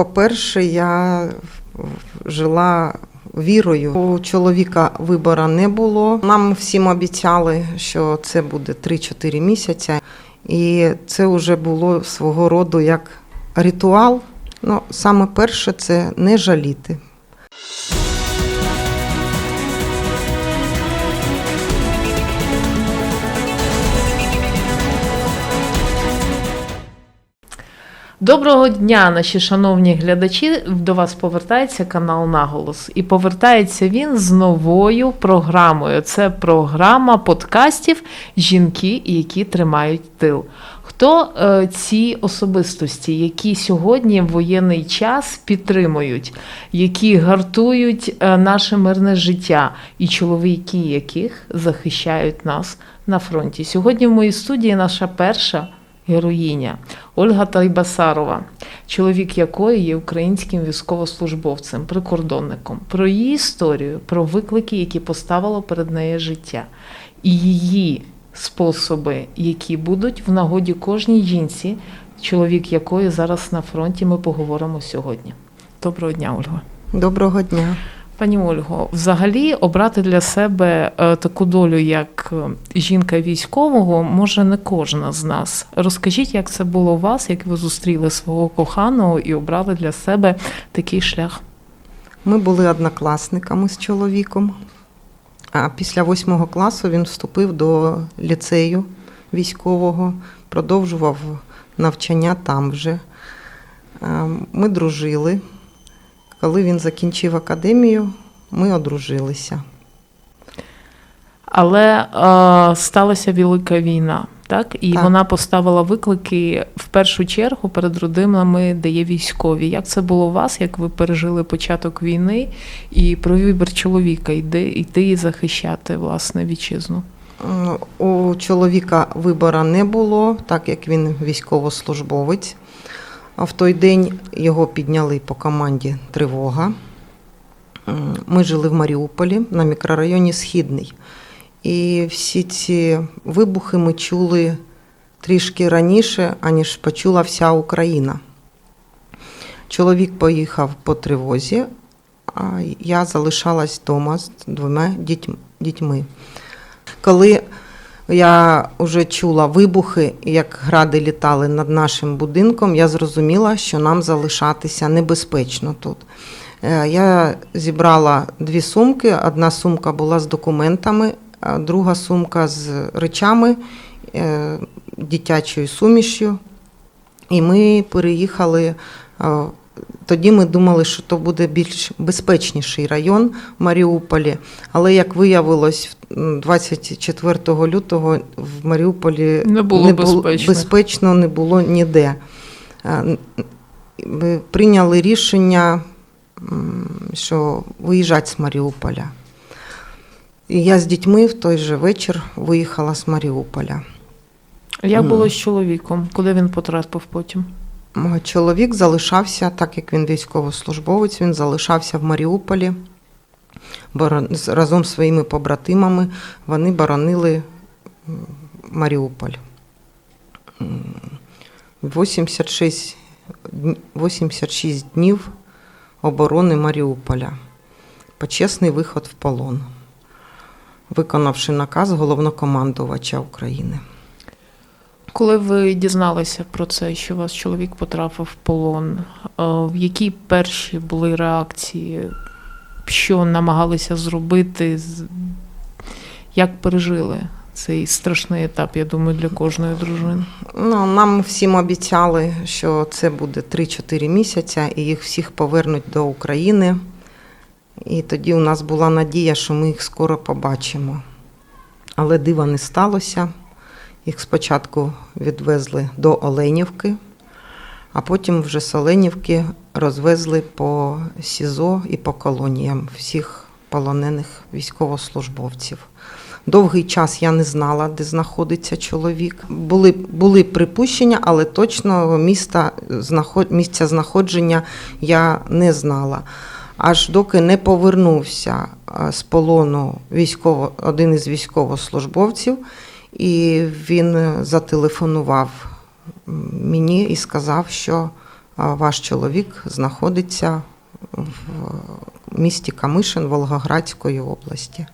По-перше, я жила вірою. У чоловіка вибору не було. Нам всім обіцяли, що це буде 3-4 місяці. І це вже було свого роду як ритуал. Ну, саме перше це не жаліти. Доброго дня, наші шановні глядачі. До вас повертається канал Наголос. І повертається він з новою програмою. Це програма подкастів Жінки, які тримають тил. Хто е, ці особистості, які сьогодні в воєнний час підтримують, які гартують е, наше мирне життя, і чоловіки, яких захищають нас на фронті? Сьогодні в моїй студії наша перша героїня Ольга Тайбасарова, чоловік якої є українським військовослужбовцем, прикордонником, про її історію, про виклики, які поставило перед нею життя, і її способи, які будуть в нагоді кожній жінці, чоловік якої зараз на фронті, ми поговоримо сьогодні. Доброго дня, Ольга. Доброго дня. Пані Ольго, взагалі обрати для себе е, таку долю, як е, жінка військового, може не кожна з нас. Розкажіть, як це було у вас, як ви зустріли свого коханого і обрали для себе такий шлях? Ми були однокласниками з чоловіком. А після восьмого класу він вступив до ліцею військового, продовжував навчання там вже. Е, Ми дружили. Коли він закінчив академію, ми одружилися. Але е, сталася велика війна, так? І Так. вона поставила виклики в першу чергу перед родинами, де є військові. Як це було у вас? Як ви пережили початок війни і про вибір чоловіка йти, йти і захищати власне вітчизну? У чоловіка вибору не було, так як він військовослужбовець. А в той день його підняли по команді тривога. Ми жили в Маріуполі на мікрорайоні Східний. І всі ці вибухи ми чули трішки раніше, аніж почула вся Україна. Чоловік поїхав по тривозі, а я залишалась вдома з двома дітьми. Коли я вже чула вибухи, як гради літали над нашим будинком, я зрозуміла, що нам залишатися небезпечно тут. Е, Я зібрала дві сумки. Одна сумка була з документами, а друга сумка з речами, е, дитячою сумішю. І ми переїхали. Тоді ми думали, що то буде більш безпечніший район в Маріуполі. Але як виявилось, 24 лютого в Маріуполі Не було безпечно. безпечно не було ніде. Е, Ми прийняли рішення, що виїжджати з Маріуполя. І я з дітьми в той же вечір виїхала з Маріуполя. Як було з чоловіком? Куди він потрапив потім? Мой Чоловік залишався, так як він військовослужбовець, він залишався в Маріуполі разом з своїми побратимами. Вони боронили Маріуполь. 86, 86 днів оборони Маріуполя. Почесний виход в полон, виконавши наказ головнокомандувача України. Коли ви дізналися про це, що ваш чоловік потрапив в полон, е, в які перші були реакції, що намагалися зробити, як пережили цей страшний етап, я думаю, для кожної дружини? Ну, нам всім обіцяли, що це буде 3-4 місяці, і їх всіх повернуть до України. І тоді у нас була надія, що ми їх скоро побачимо. Але дива не сталося. Їх спочатку відвезли до Оленівки, а потім вже з Оленівки розвезли по СІЗО і по колоніям всіх полонених військовослужбовців. Довгий час я не знала, де знаходиться чоловік. Були, були припущення, але точно міста, місця знаходження я не знала. Аж доки не повернувся з полону військово, один із військовослужбовців, і він е, зателефонував мені і сказав, що ваш чоловік знаходиться в місті Камишин Волгоградської області.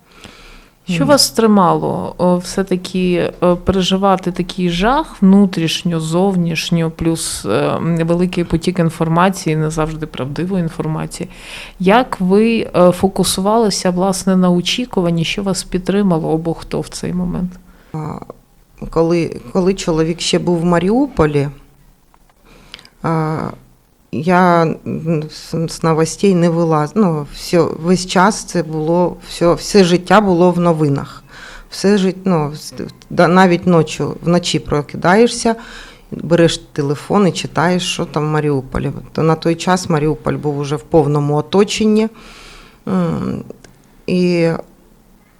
Що вас стримало о, все-таки е, переживати такий жах внутрішньо, зовнішньо, плюс е, великий потік інформації, не завжди правдивої інформації. Як ви е, фокусувалися власне на очікуванні, що вас підтримало або хто в цей момент? Коли, коли чоловік ще був в Маріуполі, я з новостей не вилаз. Ну, все, весь час це було, все, все життя було в новинах. Все життя, ну, навіть ночі, вночі прокидаєшся, береш телефон і читаєш, що там в Маріуполі. То на той час Маріуполь був уже в повному оточенні. І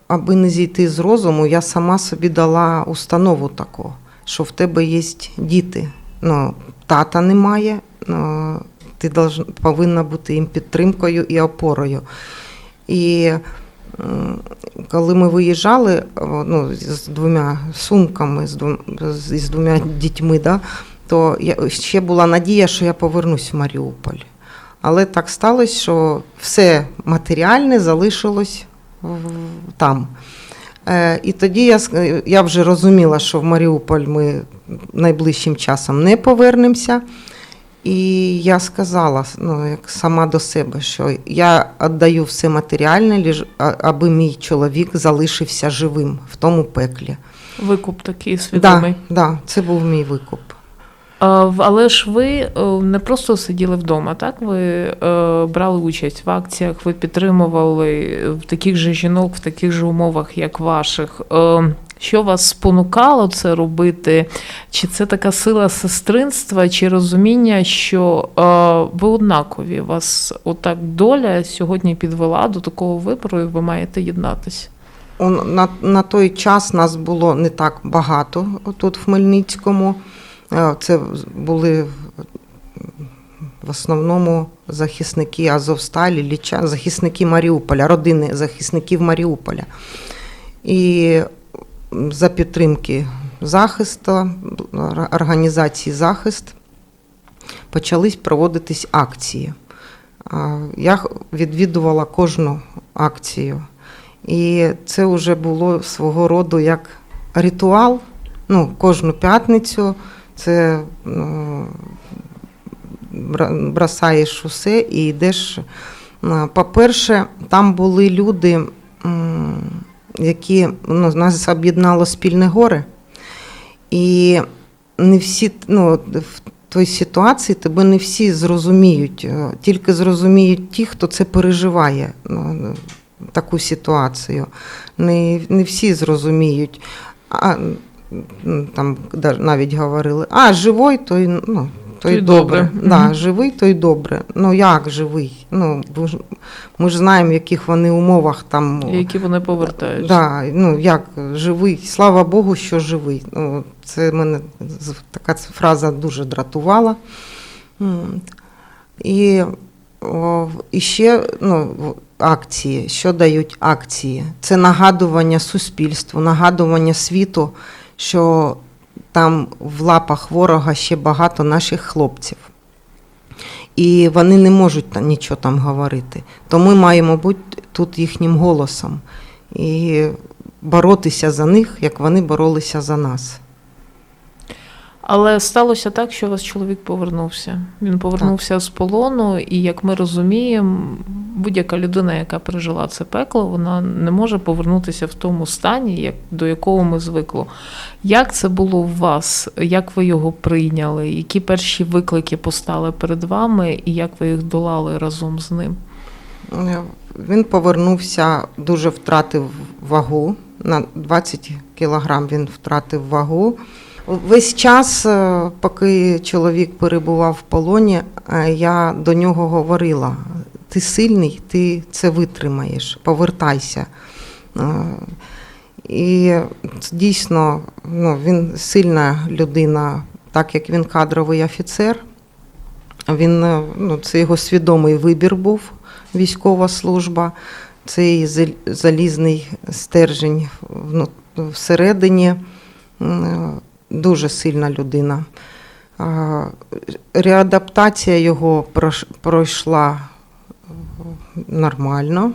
аби не зійти з розуму, я сама собі дала установу таку, що в тебе є діти. Ну, тата немає, ну, ти повинна бути їм підтримкою і опорою. І коли ми виїжджали ну, з двома сумками, з, двом- з, двома дітьми, да, то я, ще була надія, що я повернусь в Маріуполь. Але так сталося, що все матеріальне залишилось там. Е, І тоді я, я вже розуміла, що в Маріуполь ми найближчим часом не повернемося. І я сказала ну, як сама до себе, що я віддаю все матеріальне, аби мій чоловік залишився живим в тому пеклі. Викуп такий свідомий. Да, да, це був мій викуп. Але ж ви е, не просто сиділи вдома, так? Ви е, брали участь в акціях, ви підтримували в таких же жінок, в таких же умовах, як ваших. Е, Що вас спонукало це робити? Чи це така сила сестринства, чи розуміння, що ви однакові? Вас отак доля сьогодні підвела до такого вибору, і ви маєте єднатися? На, на той час нас було не так багато тут в Хмельницькому. Це були в основному захисники Азовсталі, Ліча, захисники Маріуполя, родини захисників Маріуполя. І за підтримки захисту, організації захист почались проводитись акції. Я відвідувала кожну акцію. І це вже було свого роду як ритуал. Ну, кожну п'ятницю це ну, бросаєш усе і йдеш. По-перше, там були люди, які ну, нас об'єднало спільне горе. І не всі, ну, в той ситуації тебе не всі зрозуміють, тільки зрозуміють ті, хто це переживає. Ну, таку ситуацію. Не, не всі зрозуміють. А, там навіть говорили, а живий, той, ну, той, Той добре. добре. Да. Живий, той добре. Ну як живий? Ну, ми ж знаємо, в яких вони умовах там. Які вони повертаються? Да, ну як живий, слава Богу, що живий. Ну, це мене така фраза дуже дратувала. І, і ще ну, акції. Що дають акції? Це нагадування суспільству, нагадування світу, що там в лапах ворога ще багато наших хлопців. І вони не можуть нічого там говорити. То ми маємо бути тут їхнім голосом і боротися за них, як вони боролися за нас. Але сталося так, що ваш чоловік повернувся. Він повернувся з полону, і як ми розуміємо, будь-яка людина, яка пережила це пекло, вона не може повернутися в тому стані, як, до якого ми звикли. Як це було у вас? Як ви його прийняли? Які перші виклики постали перед вами, і як ви їх долали разом з ним? Він повернувся, дуже втратив вагу. На 20 кілограм він втратив вагу. Весь час, е, поки чоловік перебував в полоні, е, я до нього говорила: ти сильний, ти це витримаєш, повертайся. Е, І дійсно ну, він сильна людина, так як він кадровий офіцер. Він, ну, це його свідомий вибір був, військова служба, цей залізний стержень всередині. Дуже сильна людина. Реадаптація його пройшла е, нормально.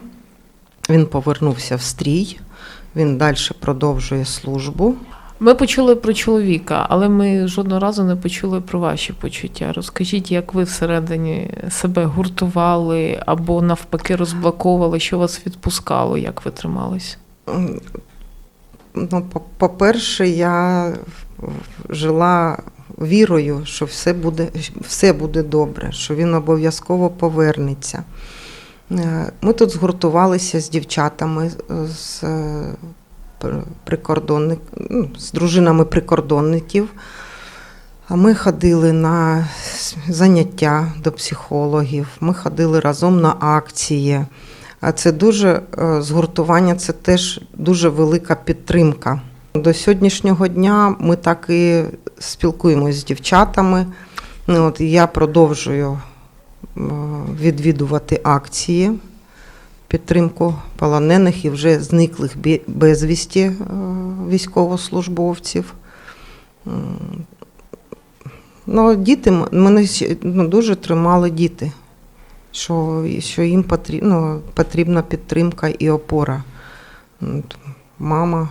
Він повернувся в стрій, він далі продовжує службу. Ми почули про чоловіка, але ми жодного разу не почули про ваші почуття. Розкажіть, як ви всередині себе гуртували або навпаки розблоковували, що вас відпускало, як ви тримались? Ну, по-перше, я жила вірою, що все буде, все буде добре, що він обов'язково повернеться. Е, Ми тут згуртувалися з дівчатами, з, е, прикордонник, ну, з дружинами прикордонників. А Ми ходили на заняття до психологів, ми ходили разом на акції. А це дуже е, згуртування, це теж дуже велика підтримка. До сьогоднішнього дня ми так і спілкуємося з дівчатами. Ну, От, я продовжую е, відвідувати акції, підтримку полонених і вже зниклих безвісті е, військовослужбовців. Ну, діти мене ну, дуже тримали діти що, що їм потрібно, потрібна підтримка і опора. Мама,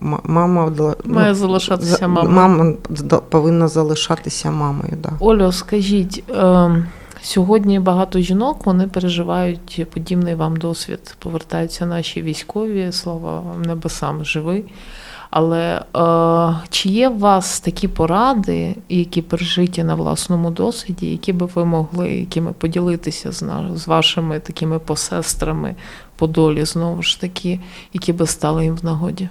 мама, Має ну, залишатися за- мама. Мама повинна залишатися мамою. Да. Олю, скажіть, е, сьогодні багато жінок вони переживають подібний вам досвід. Повертаються наші військові, слава небесам, живі. Але е, чи є у вас такі поради, які пережиті на власному досвіді, які би ви могли якими поділитися з, з вашими такими посестрами по долі, знову ж таки, які би стали їм в нагоді?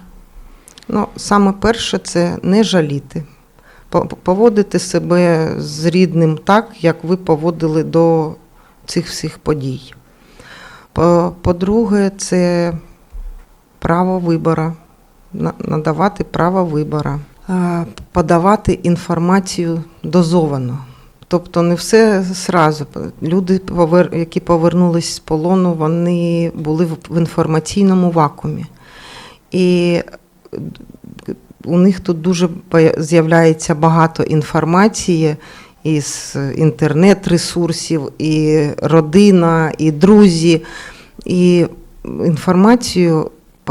Ну, саме перше це не жаліти. Поводити себе з рідним так, як ви поводили до цих всіх подій. По- По-друге, це право вибору, на- надавати право вибору, Е, подавати інформацію дозовано. Тобто не все зразу. Люди, які повернулись з полону, вони були в інформаційному вакуумі. І у них тут дуже з'являється багато інформації із інтернет-ресурсів, і родина, і друзі. І інформацію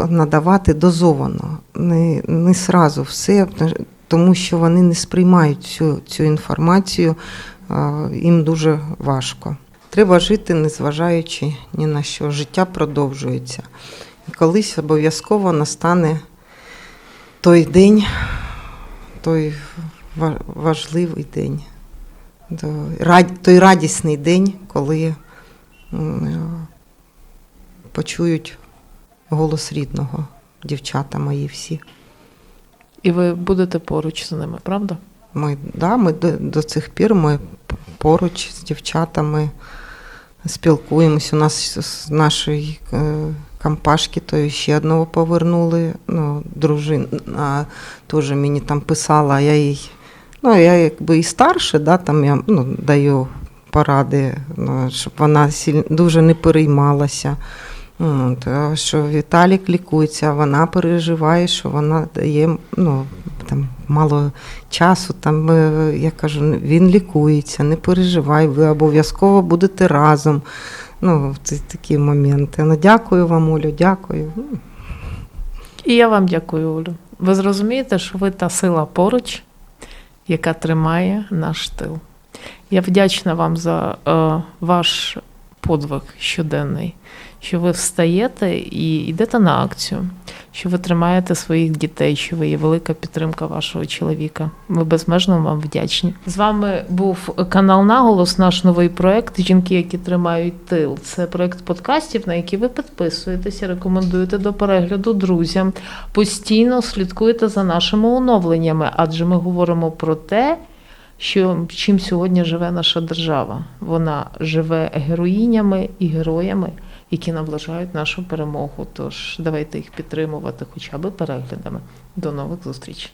надавати дозовано, не, не сразу все, тому що вони не сприймають цю, цю інформацію, їм дуже важко. Треба жити, незважаючи ні на що. Життя продовжується. І колись обов'язково настане той день, той важливий день, той радісний день, коли е, почують голос рідного, дівчата мої всі. І ви будете поруч з ними, правда? Ми, да, ми до, до цих пір ми поруч з дівчатами спілкуємось. У нас з нашої е, компашки то ще одного повернули. Ну, дружина теж мені там писала, я їй, ну, я якби і старше, да, там я ну, даю поради, ну, щоб вона сіль, дуже не переймалася. От, що Віталік лікується, вона переживає, що вона дає ну, там, мало часу. Там, е, я кажу, він лікується, не переживай, ви обов'язково будете разом. Ну, це такі моменти. Ну, дякую вам, Олю, дякую. Ну, І я вам дякую, Олю. Ви зрозумієте, що ви та сила поруч, яка тримає наш тил. Я вдячна вам за е, ваш подвиг щоденний, що ви встаєте і йдете на акцію, що ви тримаєте своїх дітей, що ви є велика підтримка вашого чоловіка. Ми безмежно вам вдячні. З вами був канал Наголос, наш новий проект Жінки, які тримають тил. Це проект подкастів, на які ви підписуєтеся, рекомендуєте до перегляду друзям. Постійно слідкуєте за нашими оновленнями, адже ми говоримо про те, що чим сьогодні живе наша держава. Вона живе героїнями і героями, які наближають нашу перемогу. Тож давайте їх підтримувати хоча б переглядами. До нових зустрічей.